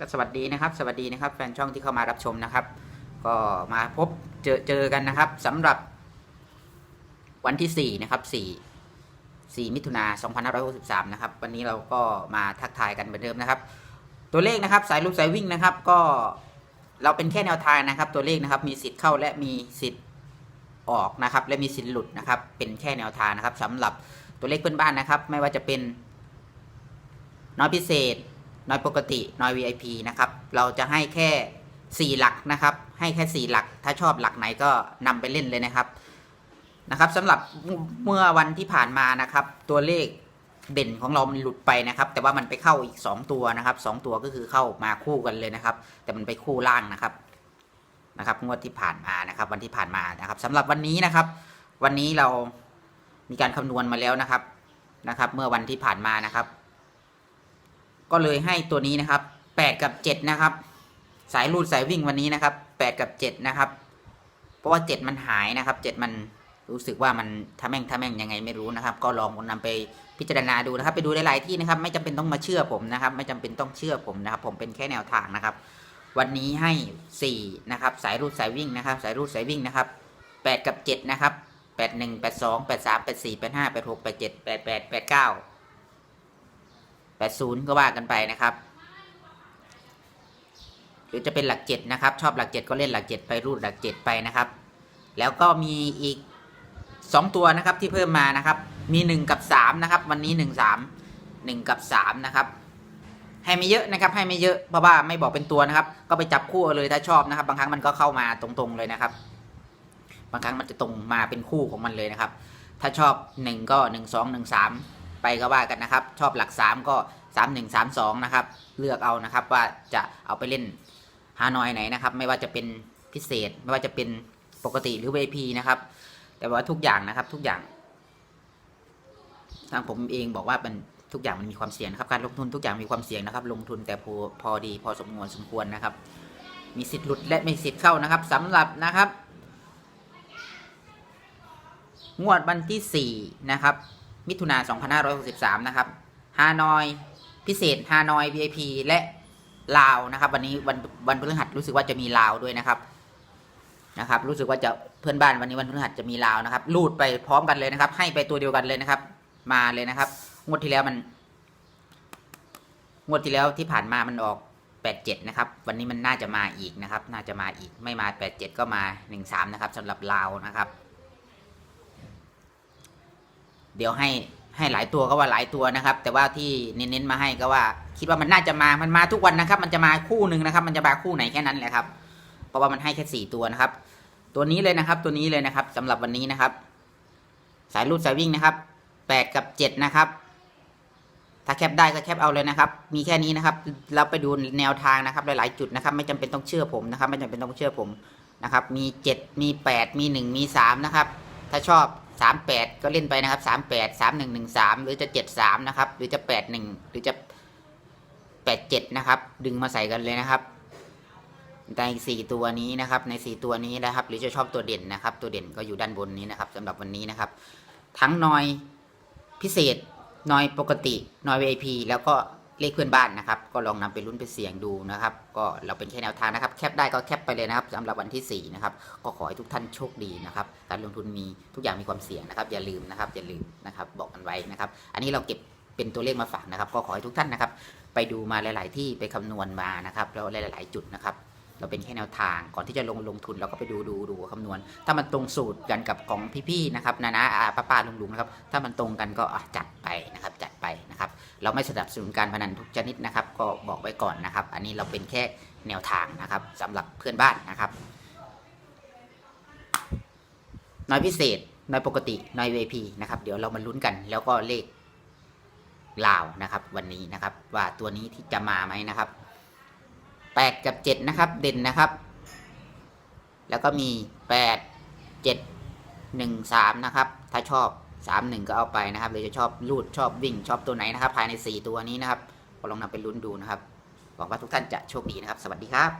ก็สวัสดีนะครับสวัสดีนะครับแฟนช่องที่เข้ามารับชมนะครับ ก็มาพบเจอเจอกันนะครับสำหรับวันที่ 4 นะครับ 4 4 มิถุนา2563 นะครับ วันนี้เราก็มาทักทายกันเหมือนเดิมนะครับ ตัวเลขนะครับสายลูกสายวิ่งนะครับ ก็เราเป็นแค่แนวทางนะครับ ตัวเลขนะครับมีสิทธิ์เข้าและมีสิทธิ์ออกนะครับ และมีสิทธิ์หลุดนะครับ เป็นแค่แนวทางนะครับสำหรับตัวเลขเพื่อนบ้านนะครับ ไม่ว่าจะเป็นน้อยพิเศษ น้อยปกติน้อย VIP นะครับ เราจะให้แค่ 4 หลักนะครับ ให้แค่ 4 หลัก ถ้าชอบหลักไหนก็นำไปเล่นเลยนะครับ นะครับสำหรับเมื่อวันที่ผ่านมานะครับ ตัวเลขเด่นของเรามันหลุดไปนะครับ แต่ว่ามันไปเข้าอีก 2 ตัวนะครับ 2 ตัวก็คือเข้ามาคู่กันเลยนะครับ แต่มันไปคู่ล่างนะครับ นะครับงวดที่ผ่านมานะครับ วันที่ผ่านมานะครับสำหรับวันนี้นะครับ วันนี้เรามีการคำนวณมาแล้วนะครับ นะครับ เมื่อวันที่ผ่านมานะครับ ก็เลยให้ตัวนี้นะครับ 8 กับ 7 นะครับ สายรูดสายวิ่งวันนี้นะครับ 8 กับ 7 นะครับ เพราะว่า 7 มันหายนะครับ 7 มันรู้สึกว่ามันทาแม่งทาแม่งยังไงไม่รู้นะครับ ก็ลองนำไปพิจารณาดูนะครับ ไปดูหลายๆที่นะครับ ไม่จำเป็นต้องมาเชื่อผมนะครับ ไม่จำเป็นต้องเชื่อผมนะครับ ผมเป็นแค่แนวทางนะครับ วันนี้ให้4นะครับ สายรูดสายวิ่งนะครับ สายรูดสายวิ่งนะครับ 8 กับ 7 นะครับ 81 82 83 84 85 86 87 88 89 80 ก็ว่ากันไปนะครับ หรือจะเป็นหลัก 7 นะครับ ชอบหลัก 7 ก็เล่นหลัก 7 ไปรูดหลัก 7 ไปนะครับ แล้วก็มีอีก 2 ตัวนะครับที่เพิ่มมานะครับ มี 1 กับ 3 นะครับ วันนี้ 1 3 1 กับ 3 นะครับ ให้ไม่เยอะนะครับ ให้ไม่เยอะเพราะว่าไม่บอกเป็นตัวนะครับ ก็ไปจับคู่เลยถ้าชอบนะครับ บางครั้งมันก็เข้ามาตรงๆเลยนะครับ บางครั้งมันจะตรงมาเป็นคู่ของมันเลยนะครับ ถ้าชอบ 1 ก็ 1 2 1 3 ไปก็ว่ากันนะครับ ชอบหลัก 3 ก็ 3 1 3 2 นะครับ เลือกเอานะครับว่าจะเอาไปเล่นฮานอยไหนนะครับ ไม่ว่าจะเป็นพิเศษ ไม่ว่าจะเป็นปกติหรือ VIP นะครับ แต่ว่าทุกอย่างนะครับทุกอย่าง ทางผมเองบอกว่ามันทุกอย่างมันมีความเสี่ยงนะครับ การลงทุนทุกอย่างมีความเสี่ยงนะครับ ลงทุนแต่พอพอดีพอสมควรสมควรนะครับ มีสิทธิ์หลุดและมีสิทธิ์เข้านะครับสำหรับนะครับ งวดวันที่4นะครับ มิถุนา2563 นะครับ ฮานอย พิเศษ ฮานอย VIP และลาวนะครับ วันนี้วันวันพฤหัสรู้สึกว่าจะมีลาวด้วยนะครับ นะครับ รู้สึกว่าจะเพื่อนบ้านวันนี้วันพฤหัสจะมีลาวนะครับรูดไปพร้อมกันเลยนะครับ ให้ไปตัวเดียวกันเลยนะครับ มาเลยนะครับ งวดที่แล้วมัน งวดที่แล้วที่ผ่านมามันออก87นะครับ วันนี้มันน่าจะมาอีกนะครับ น่าจะมาอีก ไม่มา 87 ก็มา 13 นะครับสำหรับลาวนะครับ เดี๋ยวให้ให้หลายตัวก็ว่าหลายตัวนะครับ แต่ว่าที่เน้นๆมาให้ก็ว่า คิดว่ามันน่าจะมามันมาทุกวันนะครับ มันจะมาคู่หนึ่งนะครับ มันจะมาคู่ไหนแค่นั้นแหละครับ เพราะว่ามันให้แค่สี่ตัวนะครับ ตัวนี้เลยนะครับ ตัวนี้เลยนะครับสำหรับวันนี้นะครับ สายรูดสายวิ่งนะครับแปดกับเจ็ดนะครับถ้าแคปได้ก็แคปเอาเลยนะครับ มีแค่นี้นะครับ เราไปดูแนวทางนะครับ หลาย ๆ จุดนะครับ ไม่จำเป็นต้องเชื่อผมนะครับ ไม่จำเป็นต้องเชื่อผมนะครับ มีเจ็ดมีแปดมีหนึ่งมีสามนะครับ ถ้าชอบ สามแปดก็เล่นไปนะครับสามแปดสามหนึ่งหนึ่งสามหรือจะเจ็ดสามนะครับ หรือจะแปดหนึ่งหรือจะแปดเจ็ดนะครับ ดึงมาใส่กันเลยนะครับในสี่ตัวนี้นะครับ ในสี่ตัวนี้นะครับ หรือจะชอบตัวเด่นนะครับ ตัวเด่นก็อยู่ด้านบนนี้นะครับสำหรับวันนี้นะครับ ทั้งนอยพิเศษนอยปกตินอย VIP แล้วก็ เลขเพื่อนบ้านนะครับ ก็ลองนำไปลุ้นไปเสี่ยงดูนะครับ ก็เราเป็นแค่แนวทางนะครับ แคปได้ก็แคปไปเลยนะครับสำหรับวันที่ 4 นะครับ ก็ขอให้ทุกท่านโชคดีนะครับ การลงทุนมีทุกอย่างมีความเสี่ยงนะครับ อย่าลืมนะครับ อย่าลืมนะครับ บอกกันไว้นะครับ อันนี้เราเก็บเป็นตัวเลขมาฝากนะครับ ก็ขอให้ทุกท่านนะครับ ไปดูมาหลาย ๆ ที่ไปคำนวณมานะครับ แล้วหลาย ๆ จุดนะครับเราเป็นแค่แนวทางก่อนที่จะลงลงทุนเราก็ไปดูดูดูคำนวณ ถ้ามันตรงสูตรกันกับของพี่ๆนะครับนานาอาป้าป้าลุงลุงนะครับ ถ้ามันตรงกันก็จัดไปนะครับจัด ไปนะครับ เราไม่สนับสนุนการพนันทุกชนิดนะครับ ก็บอกไว้ก่อนนะครับ อันนี้เราเป็นแค่แนวทางนะครับสำหรับเพื่อนบ้านนะครับน้อยพิเศษน้อยปกติน้อย VIP นะครับ เดี๋ยวเรามาลุ้นกัน แล้วก็เลขลาวนะครับ วันนี้นะครับ ว่าตัวนี้ที่จะมาไหมนะครับแปดกับเจ็ดนะครับ เด่นนะครับ แล้วก็มีแปดเจ็ดหนึ่งสามนะครับ ถ้าชอบ สามหนึ่งก็เอาไปนะครับหรือจะชอบลูดชอบวิ่งชอบตัวไหนนะครับ ภายในสี่ตัวนี้นะครับก็ลองนำไปลุ้นดูนะครับหวังว่าทุกท่านจะโชคดีนะครับ สวัสดีครับ